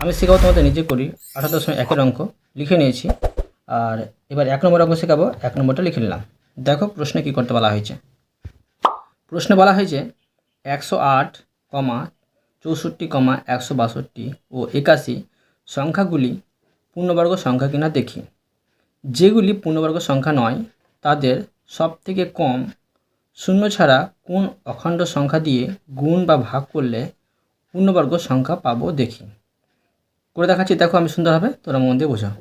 আমি শেখাবো তোমাদের নিজে করি। আঠারো দশমিক একের অঙ্ক লিখে নিয়েছি। আর এবার এক নম্বর অঙ্ক শেখাবো। এক নম্বরটা লিখে নিলাম। দেখো প্রশ্নে কী করতে বলা হয়েছে। প্রশ্নে বলা হয়েছে একশো আট কমা চৌষট্টি কমা একশো বাষট্টি ও একাশি সংখ্যাগুলি পূর্ণবর্গ সংখ্যা কিনা দেখি। যেগুলি পূর্ণবর্গ সংখ্যা নয়, তাদের সবথেকে কম শূন্য ছাড়া কোন অখণ্ড সংখ্যা দিয়ে গুণ বা ভাগ করলে পূর্ণবর্গ সংখ্যা পাবো দেখি। করে দেখাচ্ছি, দেখো আমি সুন্দরভাবে তোরা মন দিয়ে বোঝাও।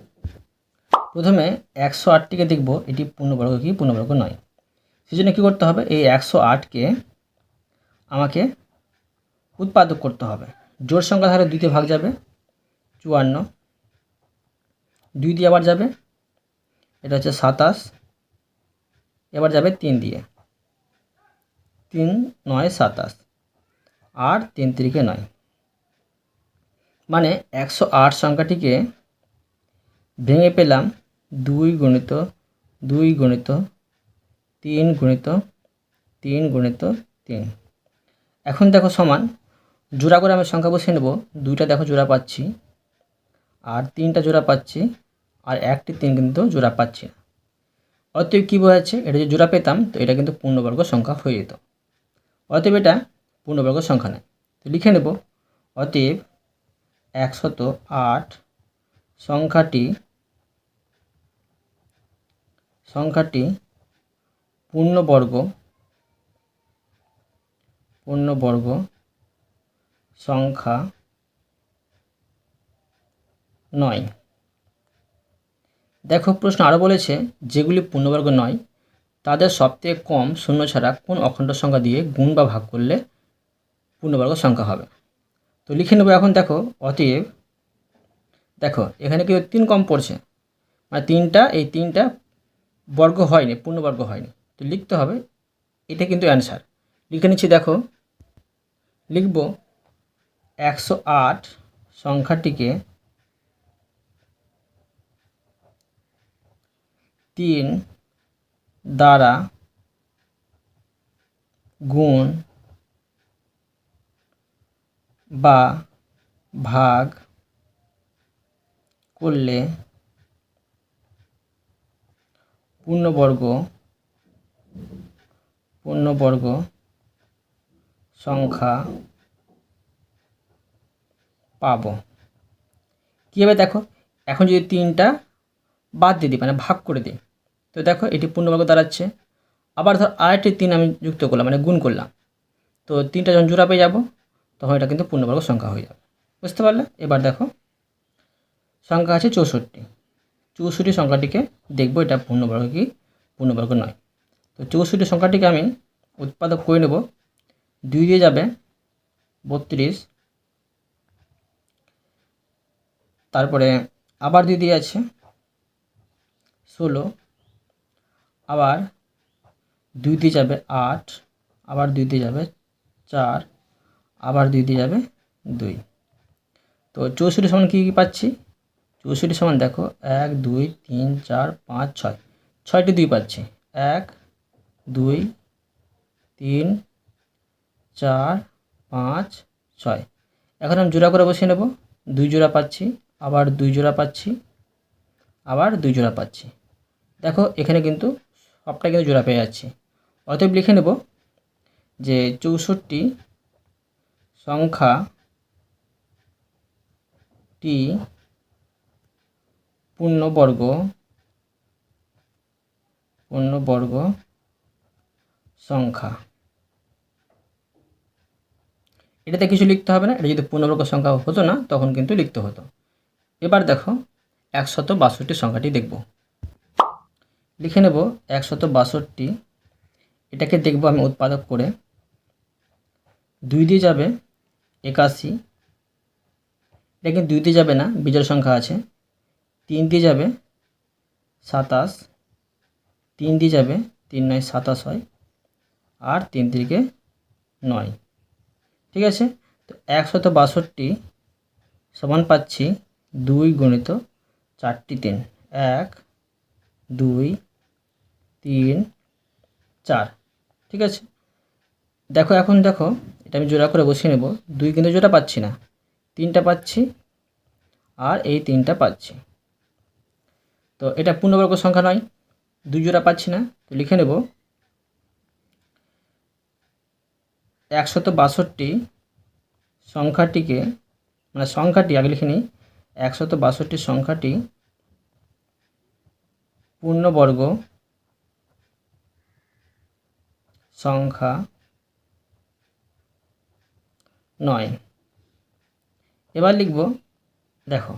প্রথমে একশো আটটিকে দেখব, এটি পূর্ণবর্গ কি? পূর্ণবর্গ নয়। সেই জন্য কী করতে হবে? এই একশো আটকে আমাকে উৎপাদক করতে হবে। জোর সংখ্যা ধারে দুইতে ভাগ যাবে, চুয়ান্ন। দুই দিয়ে আবার যাবে, এটা হচ্ছে সাতাশ। এবার যাবে তিন দিয়ে। তিন নয় সাতাশ। আর তিন তিরিকে নয়। মানে একশো আট সংখ্যাটিকে ভেঙে পেলাম দুই গণিত দুই গণিত তিন গণিত তিন গণিত তিন। এখন দেখো সমান, জোড়া করে আমি সংখ্যা বসিয়ে নেব, দুইটা দেখো জোড়া পাচ্ছি, আর তিনটা জোড়া পাচ্ছি, আর একটি তিন কিন্তু জোড়া পাচ্ছি না। অতএব কী বোঝাচ্ছে, এটা যদি জোড়া পেতাম, তো এটা কিন্তু পূর্ণবর্গ সংখ্যা হয়ে যেত। অতএব এটা পূর্ণবর্গ সংখ্যা নয়। তো লিখে নেব, অতএব একশত আট, সংখ্যাটি সংখ্যাটি পূর্ণবর্গ পূর্ণবর্গ সংখ্যা নয়। দেখো, প্রশ্ন আরও বলেছে, যেগুলি পূর্ণবর্গ নয়, তাদের সবথেকে কম শূন্য ছাড়া কোন অখণ্ড সংখ্যা দিয়ে গুণ বা ভাগ করলে পূর্ণবর্গ সংখ্যা হবে। তো লিখে নেব এখন দেখো, অতএব দেখো, এখানে কি তিন কম পড়ছে? মানে তিনটা, এই তিনটা বর্গ হয়নি, পূর্ণবর্গ হয়নি। তো লিখতে হবে, এটা কিন্তু অ্যান্সার লিখে নিচ্ছি দেখো, লিখব, একশো আট সংখ্যাটিকে তিন দ্বারা গুণ বা ভাগ করলে পূর্ণবর্গ পূর্ণবর্গ সংখ্যা পাবো। কীভাবে দেখো? এখন যদি তিনটা বাদ দিয়ে দিই মানে ভাগ করে দিই, তো দেখো এটি পূর্ণবর্গ দাঁড়াচ্ছে। আবার ধর আরেকটি তিন আমি যুক্ত করলাম মানে গুণ করলাম। তো তিনটা যখন জোড়া পেয়ে যাব তখন এটা কিন্তু পূর্ণবর্গ সংখ্যা হয়ে যাবে। বুঝতে পারলে? এবার দেখো, সংখ্যা আছে চৌষট্টি। চৌষট্টি সংখ্যাটিকে দেখব এটা পূর্ণবর্গ কি? পূর্ণবর্গ নয়। তো চৌষট্টি সংখ্যাটিকে আমি উৎপাদক করে নেব। দুই দিয়ে যাবে বত্রিশ। তারপরে আবার দুই দিয়ে আছে ষোলো। আবার দুই দিয়ে যাবে আট। আবার দুই দিয়ে যাবে চার। আবার দুই দিয়ে যাবে দুই। তো চৌষট্টি সমান কী কী পাচ্ছি? চৌষট্টি সমান দেখো, এক, দুই, তিন, চার, পাঁচ, ছয়। ছয়টি দুই পাচ্ছি। এক, দুই, তিন, চার, পাঁচ, ছয়। এখন আমি জোড়া করে বসিয়ে নেব। দুই জোড়া পাচ্ছি, আবার দুই জোড়া পাচ্ছি, আবার দুই জোড়া পাচ্ছি। দেখো, এখানে কিন্তু সবটা কিন্তু জোড়া পেয়ে যাচ্ছি। অতএব লিখে নেব যে চৌষট্টি সংখ্যাটি পূর্ণবর্গ পূর্ণবর্গ সংখ্যা। এটাতে কিছু লিখতে হবে না, এটা যদি পূর্ণবর্গ সংখ্যা হতো না, তখন কিন্তু লিখতে হতো। এবার দেখো একশত বাষট্টি সংখ্যাটি দেখব। লিখে নেব একশত বাষট্টি এটাকে দেখব আমি উৎপাদক করে। দুই দিয়ে যাবে একাশি। এটা কিন্তু দুই দিয়ে যাবে না, বিজোড় সংখ্যা আছে। তিন দিয়ে যাবে সাতাশ। তিন দিয়ে যাবে তিন নয়, সাতাশ হয়। আর তিন তিরিকে নয়। ঠিক আছে? তো একশত বাষট্টি সমান পাচ্ছি দুই গণিত চারটি তিন। এক, দুই, তিন, চার। ঠিক আছে? দেখো, এখন দেখো এটা আমি জোড়া করে বসিয়ে নেব। দুই কিন্তু জোড়া পাচ্ছি না। তিনটা পাচ্ছি আর এই তিনটা পাচ্ছি। তো এটা পূর্ণবর্গ সংখ্যা নয়, দুই জোড়া পাচ্ছি না। তো লিখে নেব। একশত বাষট্টি সংখ্যাটিকে মানে সংখ্যাটি, আগে লিখে নিই। একশত বাষট্টি সংখ্যাটি পূর্ণবর্গ সংখ্যা নয়। এবার লিখব, দেখো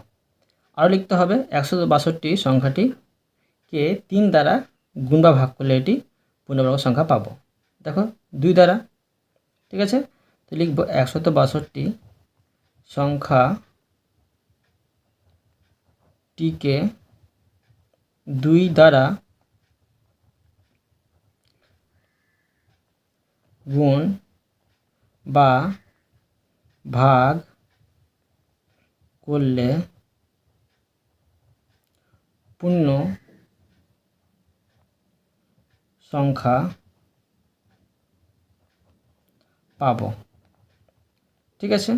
আরও লিখতে হবে একশো বাষট্টি সংখ্যাটিকে তিন দ্বারা গুণ বা ভাগ করলে এটি পূর্ণবর্গ সংখ্যা পাবো। দেখো, দুই দ্বারা, ঠিক আছে? তো লিখব একশত বাষট্টি সংখ্যাটিকে দুই দ্বারা গুণ বা ভাগ করলে পূর্ণ সংখ্যা পাবো। ঠিক আছে?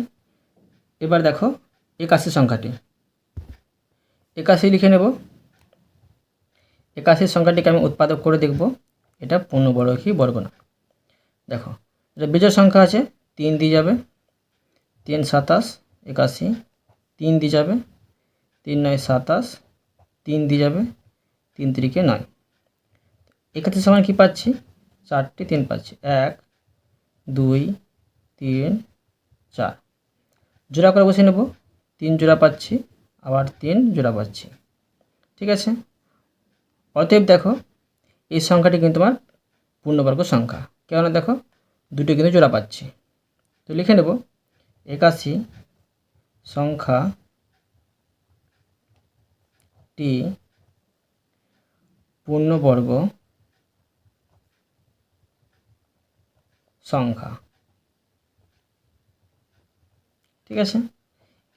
এবার দেখো একাশি সংখ্যাটি। একাশি লিখে নেব। একাশি সংখ্যাটিকে আমি উৎপাদক করে দেখব। এটা পূর্ণবর্গ কি বর্গ না দেখো, এটা বিজয় সংখ্যা আছে, তিন দিয়ে যাবে। তিন সাতাশ, একাশি, তিন দিয়ে যাবে, তিন নয় সাতাশ, তিন দিয়ে যাবে, তিন তিরিকে নয়। একাশি সময় কী পাচ্ছি? চারটি তিন পাচ্ছি। এক, দুই, তিন, চার। জোড়া করে বসে নেব। তিন জোড়া পাচ্ছি, আবার তিন জোড়া পাচ্ছি। ঠিক আছে? অতএব দেখো, এই সংখ্যাটি কিন্তু আমার পূর্ণবর্গ সংখ্যা। কেন দেখো, দুটো কিন্তু জোড়া পাচ্ছি। তো লিখে নেব। একাশি সংখ্যাটি পূর্ণবর্গ সংখ্যা। ঠিক আছে?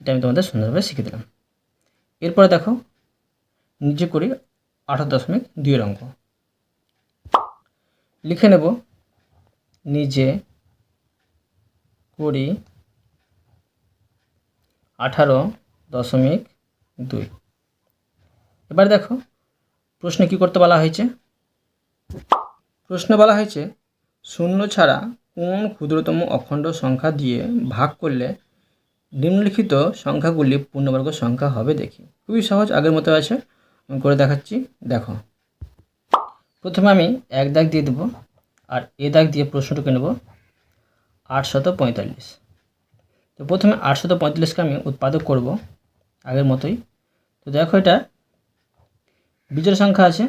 এটা আমি তোমাদের সুন্দরভাবে শিখে দিলাম। এরপরে দেখো, নিচে করি আঠারো দশমিক দুইয়ের অঙ্ক। লিখে নেব, নিজে করি আঠারো দশমিক দুই। এবার দেখো, প্রশ্নে কি করতে বলা হয়েছে? প্রশ্নে বলা হয়েছে, শূন্য ছাড়া কোন ক্ষুদ্রতম অখণ্ড সংখ্যা দিয়ে ভাগ করলে নিম্নলিখিত সংখ্যাগুলি পূর্ণবর্গ সংখ্যা হবে দেখি। খুবই সহজ, আগের মতো আছে, আমি করে দেখাচ্ছি, দেখো। প্রথমে আমি এক দাগ দিয়ে দেবো, আর এ দাগ দিয়ে প্রশ্নটুকু নেব, আটশত পঁয়তাল্লিশ। তো প্রথমে আটশত পঁয়তাল্লিশকে আমি উৎপাদক করব আগের মতোই। তো দেখো এটা, বিজোড় সংখ্যা আছে।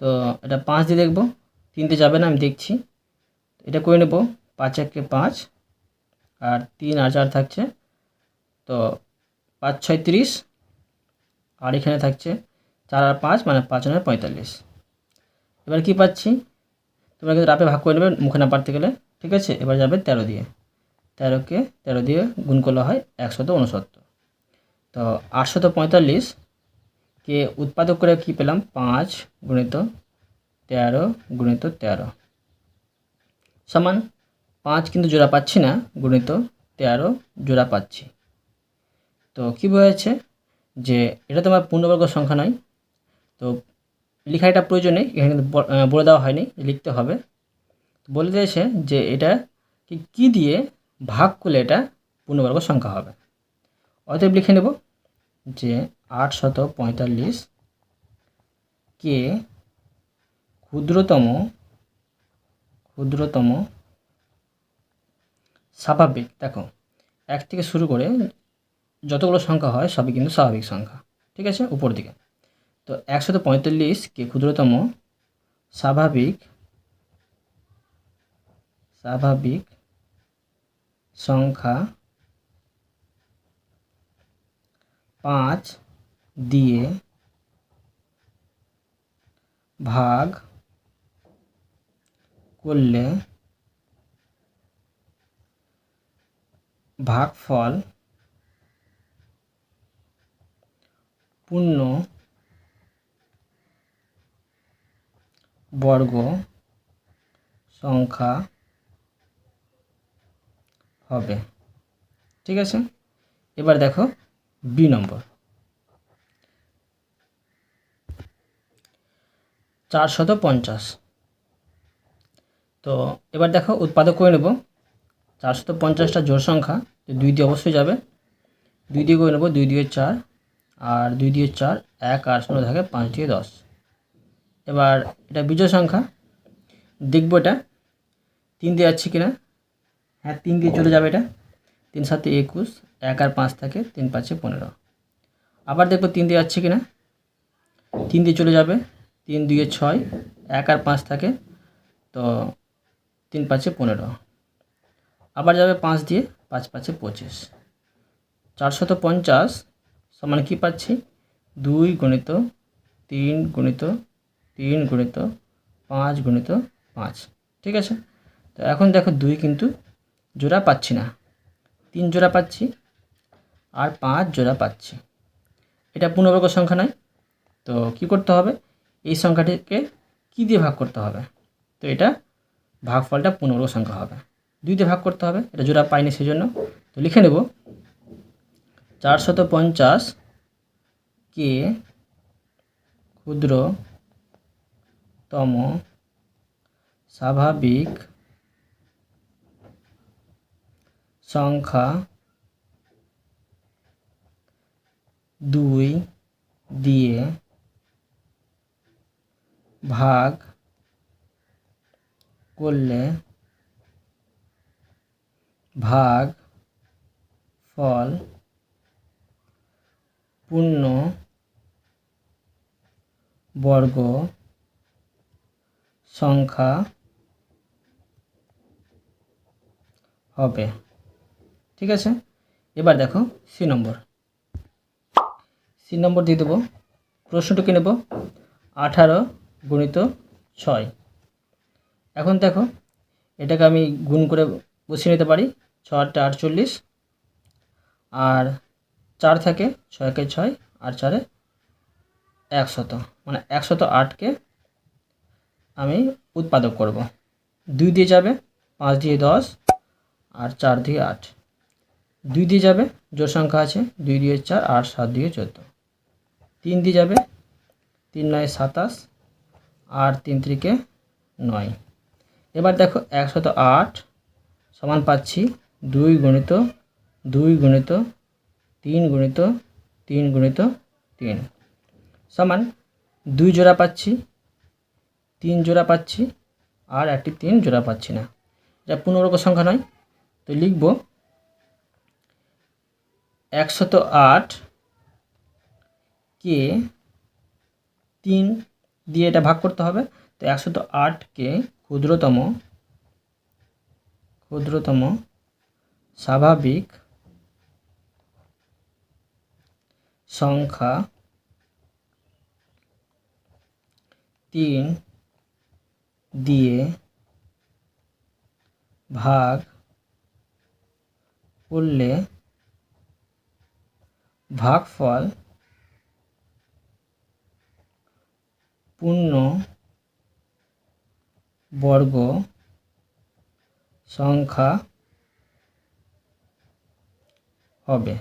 তো এটা পাঁচ দিয়ে দেখব, তিনটে যাবে না, আমি দেখছি। এটা করে নেব, পাঁচ একে পাঁচ, আর তিন আর চার থাকছে। তো পাঁচ ছয় তিরিশ, আর এখানে থাকছে চার আর পাঁচ মানে পাঁচ নয় পঁয়তাল্লিশ। এবার কি পাচ্ছি? তোমরা কিন্তু রাপে ভাগ করে নেবে মুখে না পারতে গেলে, ঠিক আছে? এবার যাবে তেরো দিয়ে। তেরোকে তেরো দিয়ে গুণ করলে হয় একশত উনসত্তর। তো আটশত পঁয়তাল্লিশ কে উৎপাদক করে কি পেলাম? পাঁচ গুণিত তেরো গুণিত তেরো। সমান পাঁচ কিন্তু জোড়া পাচ্ছি না, গুণিত তেরো জোড়া পাচ্ছি। তো কী বোঝাচ্ছে? যে এটা তোমার পূর্ণবর্গ সংখ্যা নয়। তো লেখা এটা প্রয়োজন এখানে কিন্তু বলে দেওয়া হয়নি, লিখতে হবে। বলে দিয়েছে যে এটা কী দিয়ে ভাগ করলে এটা পূর্ণবর্গ সংখ্যা হবে। অতএব লিখে নেব যে আট শত পঁয়তাল্লিশ কে ক্ষুদ্রতম ক্ষুদ্রতম স্বাভাবিক। দেখো, এক থেকে শুরু করে যতগুলো সংখ্যা হয় সবই কিন্তু স্বাভাবিক সংখ্যা, ঠিক আছে? উপর দিকে। তো একশত পঁয়তাল্লিশকে ক্ষুদ্রতম, স্বাভাবিক স্বাভাবিক সংখ্যা পাঁচ দিয়ে ভাগ করলে ভাগফল পূর্ণ বর্গ সংখ্যা হবে। ঠিক আছে? এবার দেখো বি নম্বর। চারশত পঞ্চাশ তো এবার দেখো উৎপাদক করে নেব। চারশত পঞ্চাশটা জোড় সংখ্যা তো দুই দিয়ে অবশ্যই যাবে। দুই দিয়ে করে নেব দুই দিয়ে চার, আর দুই দিয়ে চার এক আর শূন্য থাকে পাঁচ দিয়ে দশ। এবার এটা বিজয় সংখ্যা, দেখব এটা। তিন দিয়ে যাচ্ছে কিনা? হ্যাঁ তিন দিয়ে চলে যাবে এটা। তিন সাতে একুশ, এক আর পাঁচ থাকে তিন পাঁচে পনেরো। আবার দেখব তিন দিয়ে যাচ্ছে কিনা। তিন দিয়ে চলে যাবে, তিন দুয়ে ছয়, এক আর পাঁচ থাকে তো তিন পাঁচে পনেরো। আবার যাবে পাঁচ দিয়ে পাঁচ পাঁচে পঁচিশ। চারশত পঞ্চাশ সমান কী পাচ্ছি? দুই গণিত তিন গণিত তিন গণিত পাঁচ গণিত পাঁচ। ঠিক আছে? তো এখন দেখো দুই কিন্তু জোড়া পাচ্ছি না। তিন জোড়া পাচ্ছি আর পাঁচ জোড়া পাচ্ছি। এটা পূর্ণবর্গ সংখ্যা নয়। তো কি করতে হবে? এই সংখ্যাটিকে কী দিয়ে ভাগ করতে হবে? তো এটা ভাগফলটা পূর্ণবর্গ সংখ্যা হবে। দুই দিয়ে ভাগ করতে হবে। এটা জোড়া পাইনি সেই জন্য তো লিখে নেব। চারশত পঞ্চাশ কে ক্ষুদ্রতম স্বাভাবিক সংখ্যা দুই দিয়ে ভাগ করলে ভাগ ফল পূর্ণ বর্গ সংখ্যা হবে। ঠিক আছে? এবার দেখো সি নম্বর। সি নম্বর দিয়ে দেবো। প্রশ্নটুকু নেব। আঠারো গুণিত ছয়। এখন দেখো, এটাকে আমি গুণ করে বসিয়ে নিতে পারি। ছ আটটা আটচল্লিশ। আর চার থাকে ছয়কে ছয়, আর চারে একশত। মানে একশত আটকে আমি উৎপাদক করব। দুই দিয়ে যাবে, পাঁচ দিয়ে দশ, আর চার দিয়ে আট। দুই দিয়ে যাবে জোর সংখ্যা আছে দুই দিয়ে চার, আর সাত দিয়ে চোদ্দ। তিন দিয়ে যাবে, তিন নয় সাতাশ, আর তিন ত্রিকে নয়। এবার দেখো একশত আট সমান পাচ্ছি দুই গণিত দুই গণিত, তিন গণিত তিন গণিত তিন। সমান দুই জোড়া পাচ্ছি, তিন জোড়া পাচ্ছি, আর একটি তিন জোড়া পাচ্ছি না। এটা পূর্ণবর্গ সংখ্যা নয়। তো লিখব একশত আট কে তিন দিয়ে এটা ভাগ করতে হবে। তো একশত আটকে ক্ষুদ্রতম ক্ষুদ্রতম স্বাভাবিক সংখ্যা তিন দিয়ে ভাগ করলে ভাগফল পূর্ণ বর্গ সংখ্যা হবে।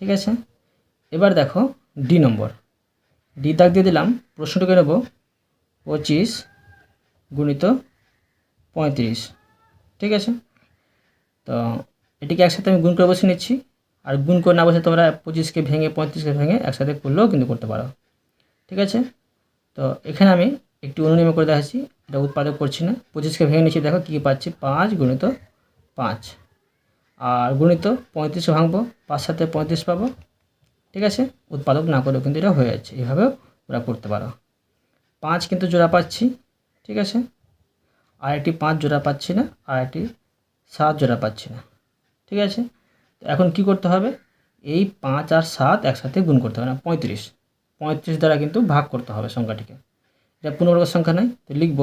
ঠিক আছে? এবার দেখো ডি নম্বর। ডি দাগ দিয়ে দিলাম, প্রশ্নটাকে নেব, পঁচিশ গুণিত পঁয়ত্রিশ। ঠিক আছে? তো এটিকে একসাথে আমি গুণ করে বসে নিচ্ছি। আর গুণ করে না বসে তোমরা পঁচিশকে ভেঙে পঁয়ত্রিশকে ভেঙে একসাথে করলেও কিন্তু করতে পারো। ঠিক আছে? তো এখানে আমি একটি অনুনিয়ম করে দেখাচ্ছি। এটা উৎপাদক করছি না। পঁচিশকে ভেঙে নিচ্ছি। দেখো কী পাচ্ছি? পাঁচ গুণিত পাঁচ। আর গুণিত পঁয়ত্রিশে ভাঙবো। পাঁচ সাথে পঁয়ত্রিশ পাবো। ঠিক আছে? উৎপাদক না করেও কিন্তু এটা হয়ে যাচ্ছে। এইভাবেও ওরা করতে পারো। পাঁচ কিন্তু জোড়া পাচ্ছি। ঠিক আছে? আর একটি পাঁচ জোড়া পাচ্ছি না। আর একটি সাত জোড়া পাচ্ছি না। ঠিক আছে? এখন কি করতে হবে? এই পাঁচ আর সাত একসাথে গুণ করতে হবে না, পঁয়ত্রিশ। পঁয়ত্রিশ দ্বারা কিন্তু ভাগ করতে হবে সংখ্যাটিকে। এটা পূর্ণবর্গ সংখ্যা নয় তো লিখব।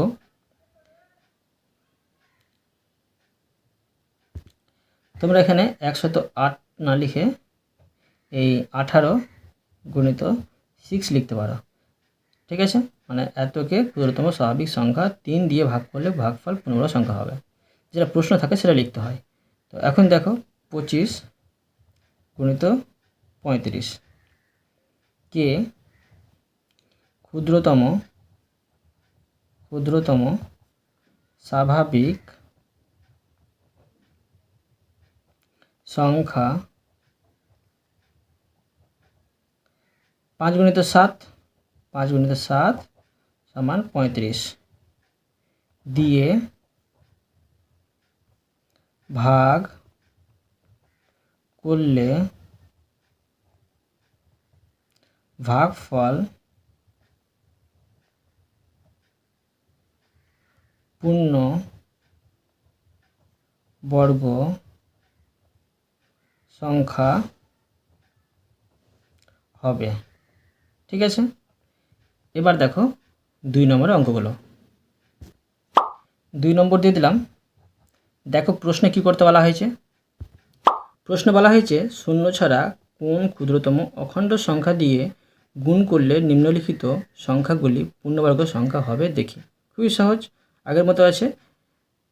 তোমরা এখানে একশত আট না লিখে এই আঠারো গুণিত সিক্স লিখতে পারো। ঠিক আছে? মানে এতকে ক্ষুদ্রতম স্বাভাবিক সংখ্যা তিন দিয়ে ভাগ করলে ভাগফল পূর্ণবর্গ সংখ্যা হবে। যেটা প্রশ্ন থাকে সেটা লিখতে হয়। তো এখন দেখো পঁচিশ গুণিত পঁয়ত্রিশ। কে? ক্ষুদ্রতম ক্ষুদ্রতম, স্বাভাবিক সংখ্যা পাঁচ গুণিত সাত, পাঁচ গুণিত সাত সমান পঁয়ত্রিশ। দিয়ে ভাগ করলে ভাগফল পূর্ণ বর্গ সংখ্যা হবে। ঠিক আছে? এবার দেখো দুই নম্বরের অঙ্কগুলো। দুই নম্বর দিয়ে দিলাম। দেখো প্রশ্নে কি করতে বলা হয়েছে? প্রশ্নে বলা হয়েছে, শূন্য ছাড়া কোন ক্ষুদ্রতম অখণ্ড সংখ্যা দিয়ে গুণ করলে নিম্নলিখিত সংখ্যাগুলি পূর্ণবর্গ সংখ্যা হবে দেখি। খুবই সহজ, আগের মতো আছে,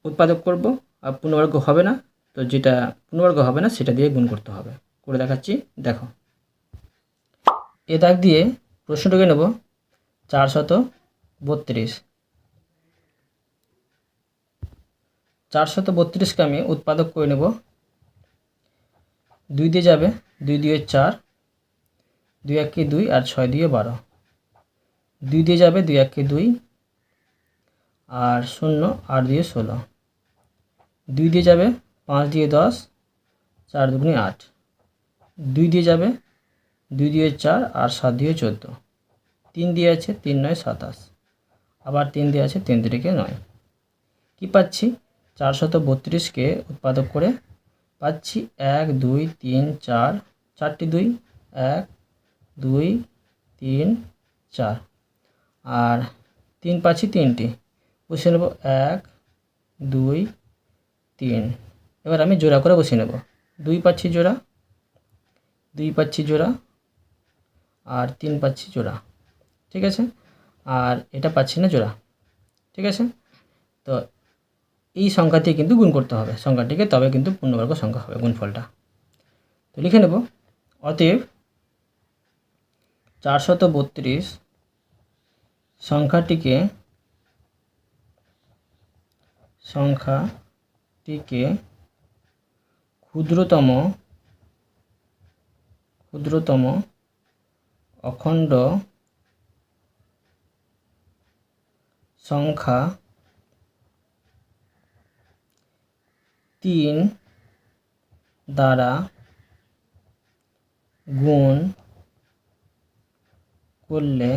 উৎপাদক করব আর পূর্ণবর্গ হবে না, তো যেটা পূর্ণবর্গ হবে না সেটা দিয়ে গুণ করতে হবে। করে দেখাচ্ছি, দেখো। এ দাগ দিয়ে প্রশ্নটাকে নেব চারশত বত্রিশ। চারশত বত্রিশকে আমি উৎপাদক করে নেব দুই দিয়ে যাবে, দুই দিয়ে চার, দুই একে দুই আর ছয় দিয়ে বারো। দুই দিয়ে যাবে, দুই একে দুই আর শূন্য আট দিয়ে ষোলো। দুই দিয়ে যাবে, পাঁচ দিয়ে দশ, চার দুগুনি আট। দুই দিয়ে যাবে, দুই দিয়ে চার আর সাত দিয়ে চোদ্দ। তিন দিয়ে আছে, তিন নয়, সাতাশ। আবার তিন দিয়ে আছে, তিন তিরিকে নয়। কী পাচ্ছি? চারশত বত্রিশকে উৎপাদক করে পাচ্ছি এক, দুই, তিন, চার, চারটি দুই, এক, দুই, তিন, চার। আর তিন পাচ্ছি তিনটি। বসিয়ে নেব এক, দুই, তিন। এবার আমি জোড়া করে বসিয়ে নেব। দুই পাচ্ছি জোড়া, দুই পাচ্ছি জোড়া, আর তিন পাচ্ছি জোড়া। ঠিক আছে? আর এটা পাচ্ছি না জোড়া। ঠিক আছে? তো এই সংখ্যাটি কিন্তু গুণ করতে হবে। সংখ্যাটিকে তবে কিন্তু পূর্ণবর্গ সংখ্যা হবে গুণফলটা। তো লিখে নেব, অতএব চারশত বত্রিশ সংখ্যাটিকে সংখ্যাটিকে ক্ষুদ্রতম ক্ষুদ্রতম অখণ্ড সংখ্যা তিন দ্বারা গুণ করলে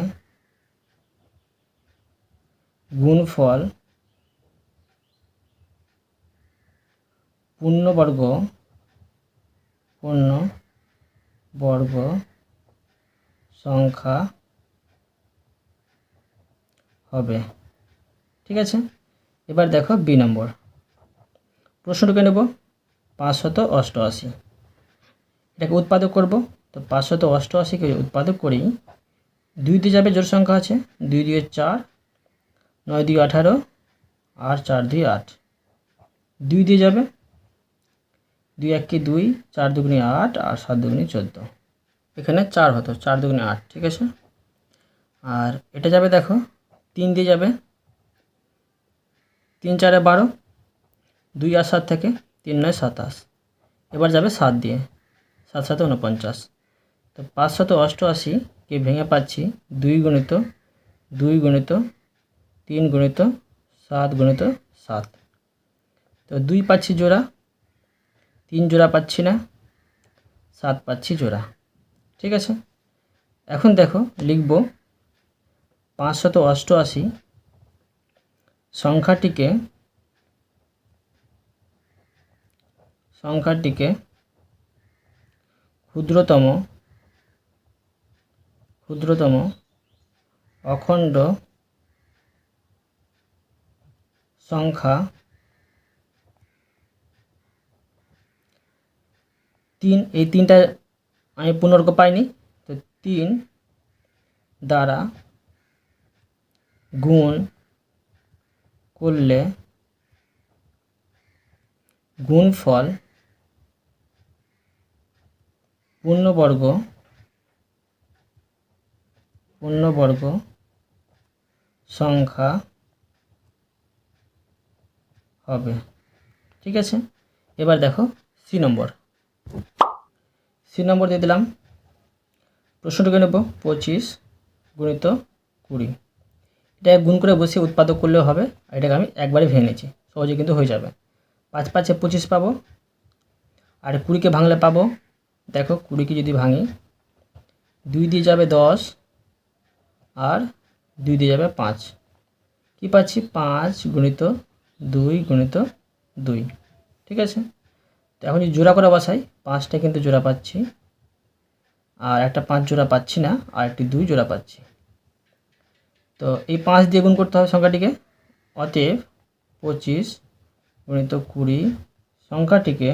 গুণফল পূর্ণবর্গ পূর্ণ বর্গ সংখ্যা হবে। ঠিক আছে? এবার দেখো বি নম্বর। প্রশ্নটাকে নেব। পাঁচশত অষ্টআশি। এটাকে উৎপাদক করব। তো পাঁচশত অষ্টআশিকে উৎপাদক করেই দুই দিয়ে যাবে জোর সংখ্যা আছে। দুই দিয়ে চার, নয় দুই আঠারো, আর চার দুই আট। দুই দিয়ে যাবে। দুই এক দুই, চার দুগুনি আট, আর সাত দুগুনি চোদ্দ। এখানে চার হতো, চার দুগুনি আট, ঠিক আছে? আর এটা যাবে দেখো, তিন দিয়ে যাবে। তিন চারে বারো দুই আর সাত থেকে তিন নয় সাতাশ। এবার যাবে সাত দিয়ে, সাত সাথে উনপঞ্চাশ তো পাঁচশত অষ্টআশিকে ভেঙে পাচ্ছি, দুই গণিত দুই গণিত, তিন গণিত, সাত গণিত সাত। তো দুই পাচ্ছি জোড়া, তিন জোড়া পাচ্ছি না, সাত পাচ্ছি জোড়া। ঠিক আছে? এখন দেখো, লিখব পাঁচশত অষ্টআশি, সংখ্যাটিকে সংখ্যাটিকে ক্ষুদ্রতম ক্ষুদ্রতম অখণ্ড সংখ্যা তিন, এই তিনটা আমি পূর্ণবর্গ পাইনি, তো তিন দ্বারা গুণ করলে গুণফল পূর্ণবর্গ পূর্ণবর্গ সংখ্যা হবে। ঠিক আছে? এবার দেখো সি নম্বর। সি নম্বর দিয়ে দিলাম। প্রশ্নটাকে নেব, পঁচিশ গুণিত কুড়ি। এটা গুণ করে বসিয়ে উৎপাদক করলেও হবে, আর এটাকে আমি একবারে ভেঙে নিয়েছি, সহজে কিন্তু হয়ে যাবে। পাঁচ পাঁচে পঁচিশ পাবো, আর কুড়িকে ভাঙলে পাবো দেখো কুড়িকে যদি ভাঙি, দুই দিয়ে যাবে দশ আর দুই দিয়ে যাবে পাঁচ। কী পাচ্ছি? পাঁচ গুণিত দুই গুণিত দুই। ঠিক আছে? তো এখন যদি জোড়া করে বসাই, পাঁচটা কিন্তু জোড়া পাচ্ছি। আর একটা পাঁচ জোড়া পাচ্ছি না, আর একটি দুই জোড়া পাচ্ছি। তো এই পাঁচ দিয়ে গুণ করতে হবে সংখ্যাটিকে। অতএব পঁচিশ গুণিত কুড়ি, সংখ্যাটিকে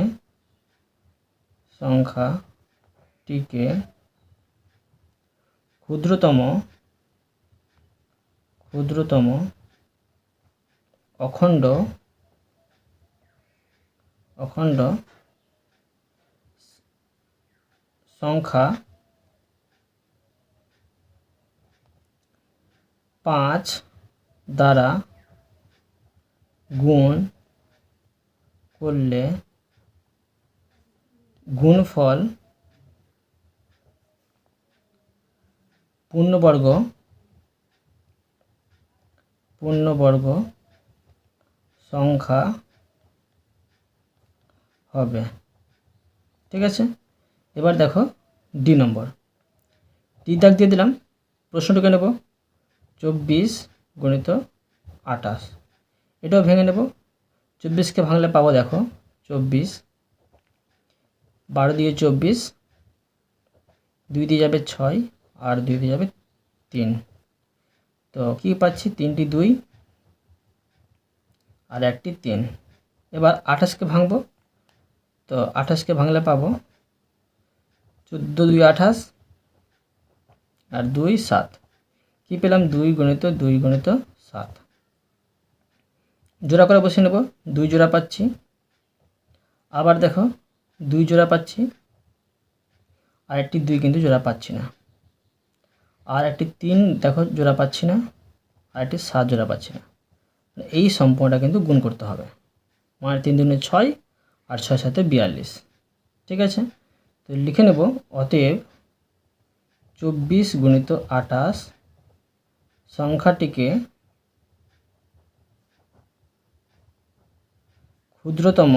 সংখ্যাটিকে ক্ষুদ্রতম ক্ষুদ্রতম অখণ্ড অখণ্ড সংখ্যা পাঁচ দ্বারা গুণ করলে গুণফল পূর্ণবর্গ পূর্ণবর্গ সংখ্যা হবে। ঠিক আছে? এবার দেখো ডি নম্বর। ডি দাগ দিয়ে দিলাম। প্রশ্নটাকে নেব। চব্বিশ গণিত আটাশ এটাও ভেঙে নেব। চব্বিশকে ভাঙলে পাবো দেখো, চব্বিশ। বারো দিয়ে চব্বিশ, দুই দিয়ে যাবে ছয়। আর দুই দিয়ে যাবে তিন। তো কী পাচ্ছি? তিনটি দুই আর একটি তিন। এবার আঠাশকে ভাঙবো। তো আঠাশকে ভাঙলে পাবো চোদ্দ দুই আঠাশ আর দুই সাত। কী পেলাম? দুই গণিত দুই গণিত সাত। জোড়া করে বসে নেব। দুই জোড়া পাচ্ছি। আবার দেখো, দুই জোড়া পাচ্ছি আর একটি দুই কিন্তু জোড়া পাচ্ছি না। আর একটি তিন দেখো, জোড়া পাচ্ছি না, আর একটি সাত জোড়া পাচ্ছি না। এই সম্পূর্ণটা কিন্তু গুণ করতে হবে। মানে তিন দুনে ছয় আর ছয় সাথে বিয়াল্লিশ। ঠিক আছে? তো লিখে নেব, অতএব চব্বিশ গুণিত আঠাশ সংখ্যাটিকে ক্ষুদ্রতম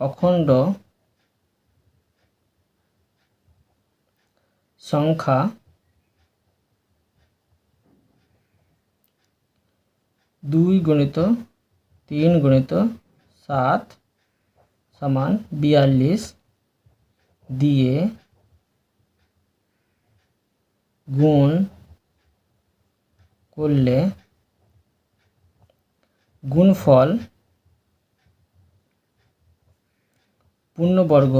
অখণ্ড সংখ্যা দুই গণিত তিন গণিত সাত সমান বিয়াল্লিশ দিয়ে গুণ করলে গুণফল পূর্ণবর্গ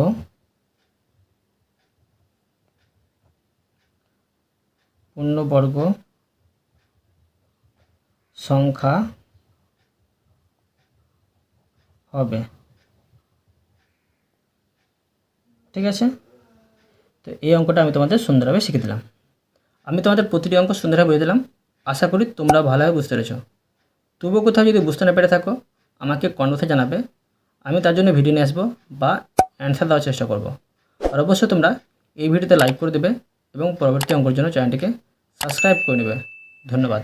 পূর্ণবর্গ সংখ্যা হবে। ঠিক আছে? তো এই অঙ্কটা আমি তোমাদের সুন্দরভাবে শিখে দিলাম। আমি তোমাদের প্রতিটি অঙ্ক সুন্দরভাবে বুঝে দিলাম। আশা করি তোমরা ভালোভাবে বুঝতে পেরেছ। তবুও কোথাও যদি বুঝতে না পেরে থাকো, আমাকে কনভার্সে জানাবে। আমি তার জন্য ভিডিও নিয়ে আসব বা অ্যান্সার দেওয়ার চেষ্টা করব। আর অবশ্যই তোমরা এই ভিডিওতে লাইক করে দেবে। এবং পরবর্তী অঙ্কর জন্য চ্যানেলটিকে সাবস্ক্রাইব করে নেবে। ধন্যবাদ।